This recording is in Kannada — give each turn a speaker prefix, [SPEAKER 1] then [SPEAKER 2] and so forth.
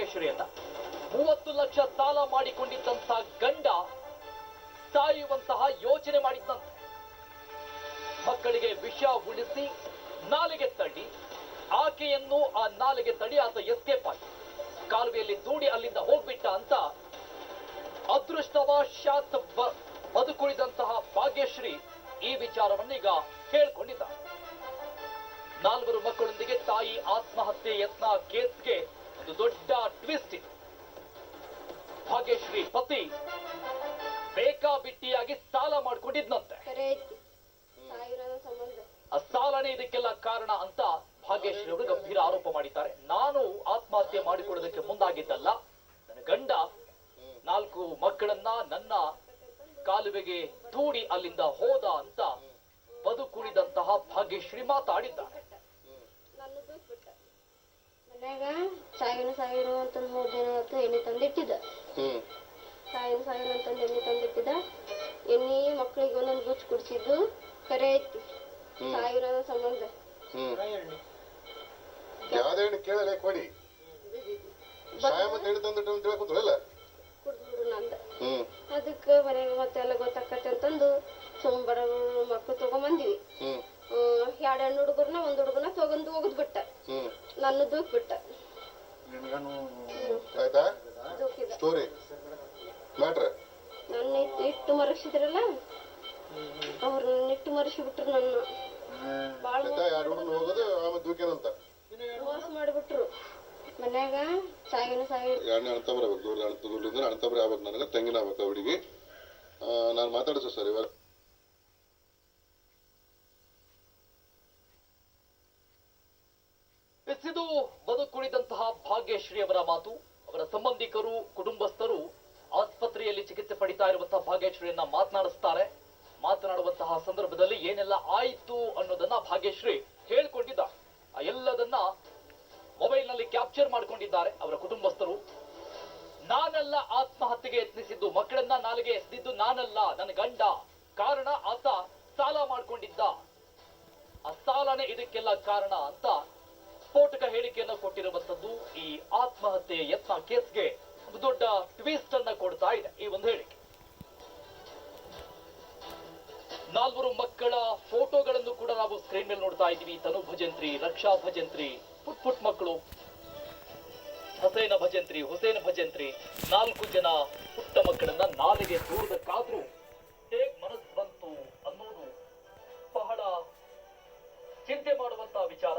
[SPEAKER 1] ಮಾಡ್ತಾರೆ ಅಂತ. ಮೂವತ್ತು ಲಕ್ಷ ಸಾಲ ಮಾಡಿಕೊಂಡಿದ್ದಂತ ಗಂಡ ಸಾಯುವಂತಹ ಯೋಚನೆ ಮಾಡಿದ್ದಂತೆ ಮಕ್ಕಳಿಗೆ ವಿಷ ಉಳಿಸಿ ನಾಲಿಗೆ ತಳ್ಳಿ, ಆಕೆಯನ್ನು ಆ ನಾಲಿಗೆ ತಡಿ ಆತ ಎಸ್ಕೇಪ್ ಆಗಿ. ಕಾಲುವೆಯಲ್ಲಿ ದೂಡಿ ಅಲ್ಲಿಂದ ಹೋಗ್ಬಿಟ್ಟ ಅಂತ ಅದೃಷ್ಟವಶಾತ್ ಬದುಕುಳಿದಂತಹ ಭಾಗ್ಯಶ್ರೀ ಈ ವಿಚಾರವನ್ನೀಗ ಹೇಳ್ಕೊಂಡಿದ್ದಾರೆ ನಾಲ್ವರು ಮಕ್ಕಳೊಂದಿಗೆ ತಾಯಿ ಆತ್ಮಹತ್ಯೆ ಯತ್ನ ಕೇಸ್ಗೆ ಒಂದು ದೊಡ್ಡ ಟ್ವಿಸ್ಟ್ ಭಾಗ್ಯಶ್ರೀ ಪತಿ ಬೇಕಾಬಿಟ್ಟಿಯಾಗಿ ಸಾಲ ಮಾಡ್ಕೊಂಡಿದ್ನಂತೆ. ಸಾಲನೇ ಇದಕ್ಕೆಲ್ಲ ಕಾರಣ ಅಂತ ಭಾಗ್ಯಶ್ರೀ ಅವರು ಗಂಭೀರ ಆರೋಪ ಮಾಡಿದ್ದಾರೆ. ನಾನು ಆತ್ಮಹತ್ಯೆ ಮಾಡಿಕೊಳ್ಳೋದಕ್ಕೆ ಮುಂದಾಗಿದ್ದಲ್ಲ. ನನ್ನ ಗಂಡ ನಾಲ್ಕು ಮಕ್ಕಳನ್ನ ನನ್ನ ಕಾಲುವೆಗೆ ದೂಡಿ ಅಲ್ಲಿಂದ ಹೋದ ಅಂತ ಬದುಕುಳಿದಂತಹ ಭಾಗ್ಯಶ್ರೀ ಮಾತಾಡಿದ್ದಾರೆ.
[SPEAKER 2] ಮನ್ಯಾಗ ಸಾವಿರ ಸಾವಿರ ಅಂತಂದು ಮೂರು ದಿನ ಹೊತ್ತು ಎಣ್ಣೆ ತಂದಿಟ್ಟಿದ್ದ.
[SPEAKER 3] ಹ್ಮ್.
[SPEAKER 2] ಸಾವಿರ ಸಾವಿರ ಅಂತಂದು ಎಣ್ಣೆ ತಂದಿಟ್ಟಿದ್ದ. ಎಣ್ಣೆ ಮಕ್ಳಿಗೆ ಒಂದೊಂದು ಗುಚ್ಚು ಕುಡಿಸಿದ್ದು. ಕರೆ ಐತಿ.
[SPEAKER 3] ಹ್ಮ್.
[SPEAKER 2] ಸಾವಿರದ ಸಂಬಂಧ.
[SPEAKER 3] ಹ್ಮ್. ಯಾವ್ದೇ ಹೆಣ್ಣು ಕೇಳಲ್ಲ ಕೊಡಿ. ಸಾಯ ಮತ್ತೆ ಹೆಣ್ಣು ತಂದಿಟ್ಟು ಅಂತ ಹೇಳ್ಕೊತ್ರಲ್ಲ
[SPEAKER 2] ಕುಡ್ದ್ಬಿಡು ನಂದ.
[SPEAKER 3] ಹ್ಮ್.
[SPEAKER 2] ಅದಕ್ಕೆ ಮನ್ಯಾಗ ಮತ್ತೆಲ್ಲ ಗೊತ್ತಾಕತ್ತೆ ಅಂತಂದು ಸುಮ್ ಬಡ ಮಕ್ಳು ತಗೊಂಬಂದಿವಿ.
[SPEAKER 3] ಹ್ಮ್.
[SPEAKER 2] ಎರಡು ಹೆಣ್ಣು ಹುಡುಗರ್ನ ಒಂದ್ ಹುಡುಗನ ತಗೊಂಡು ಹೋಗದ್ ಬಿಟ್ಟ. ನನ್ನ ದೂಕ್ ಬಿಟ್ಟ
[SPEAKER 3] ಆಯ್ತಾ? ಸ್ಟೋರಿ ಮ್ಯಾಟ್ರ್
[SPEAKER 2] ನನ್ನ ಇಟ್ಟು ಮರಸಿದ್ರಲ್ಲ? ಅವ್ರ ನನ್ನ ಇಟ್ಟು ಮರಸಿ ಬಿಟ್ರು ನನ್ನ
[SPEAKER 3] ಆಯ್ತಾ? ಹೋಗೋದು? ಆಮೇಲೆ ದೂಕೇನಂತ
[SPEAKER 2] ಮೋಸ ಮಾಡಿಬಿಟ್ರು. ಮನ್ಯಾಗ ಸಾವಿನ ಸಾವಿರ
[SPEAKER 3] ಎರಡನೇ ಅಣ್ಣ ಬರಬೇಕು ದೂರ ಆಗ್ಬೇಕು. ನನಗೆ ತಂಗಿನ ಆಗ್ಬೇಕು ಅವಳಿಗೆ ನಾನು ಮಾತಾಡಿಸು ಸರ್ ಇವಾಗ.
[SPEAKER 1] ಇದು ಬದುಕುಳಿದಂತಹ ಭಾಗ್ಯಶ್ರೀ ಅವರ ಮಾತು. ಅವರ ಸಂಬಂಧಿಕರು, ಕುಟುಂಬಸ್ಥರು ಆಸ್ಪತ್ರೆಯಲ್ಲಿ ಚಿಕಿತ್ಸೆ ಪಡಿತಾ ಇರುವಂತಹ ಭಾಗ್ಯಶ್ರೀಯನ್ನ ಮಾತನಾಡಿಸ್ತಾರೆ. ಮಾತನಾಡುವಂತಹ ಸಂದರ್ಭದಲ್ಲಿ ಏನೆಲ್ಲ ಆಯಿತು ಅನ್ನೋದನ್ನ ಭಾಗ್ಯಶ್ರೀ ಹೇಳ್ಕೊಂಡಿದ್ದಾರೆ ಆ ಎಲ್ಲದನ್ನ ಮೊಬೈಲ್ನಲ್ಲಿ ಕ್ಯಾಪ್ಚರ್ ಮಾಡ್ಕೊಂಡಿದ್ದಾರೆ ಅವರ ಕುಟುಂಬಸ್ಥರು. ನಾನಲ್ಲ ಆತ್ಮಹತ್ಯೆಗೆ ಯತ್ನಿಸಿದ್ದು, ಮಕ್ಕಳನ್ನ ನಾಲಿಗೆ ಎಸೆದಿದ್ದು ನಾನಲ್ಲ, ನನ್ನ ಗಂಡ. ಕಾರಣ ಆತ ಸಾಲ ಮಾಡ್ಕೊಂಡಿದ್ದ. ಆ ಸಾಲನೇ ಇದಕ್ಕೆಲ್ಲ ಕಾರಣ ಅಂತ ಸ್ಫೋಟಕ ಹೇಳಿಕೆಯನ್ನು ಕೊಟ್ಟಿರುವಂತದ್ದು ಈ ಆತ್ಮಹತ್ಯೆ ಯತ್ನ ಕೇಸ್ಗೆ ಒಂದು ದೊಡ್ಡ ಟ್ವಿಸ್ಟ್ ಅನ್ನ ಕೊಡ್ತಾ ಇದೆ. ಈ ಒಂದು ಹೇಳಿಕೆ. ನಾಲ್ವರು ಮಕ್ಕಳ ಫೋಟೋಗಳನ್ನು ಕೂಡ ನಾವು ಸ್ಕ್ರೀನ್ ಮೇಲೆ ನೋಡ್ತಾ ಇದ್ದೀವಿ. ತನು ಭಜಂತ್ರಿ, ರಕ್ಷಾ ಭಜಂತ್ರಿ ಪುಟ್ ಪುಟ್ ಮಕ್ಕಳು, ಹಸೇನ ಭಜಂತ್ರಿ, ಹುಸೇನ ಭಜಂತ್ರಿ, ನಾಲ್ಕು ಜನ ಪುಟ್ಟ ಮಕ್ಕಳನ್ನ ನಾಲಿಗೆ ದೂರದಕ್ಕಾದ್ರೂ ಹೇಗ್ ಮನಸ್ಸು ಬಂತು ಅನ್ನೋದು ಬಹಳ ಚಿಂತೆ ಮಾಡುವಂತಹ ವಿಚಾರ.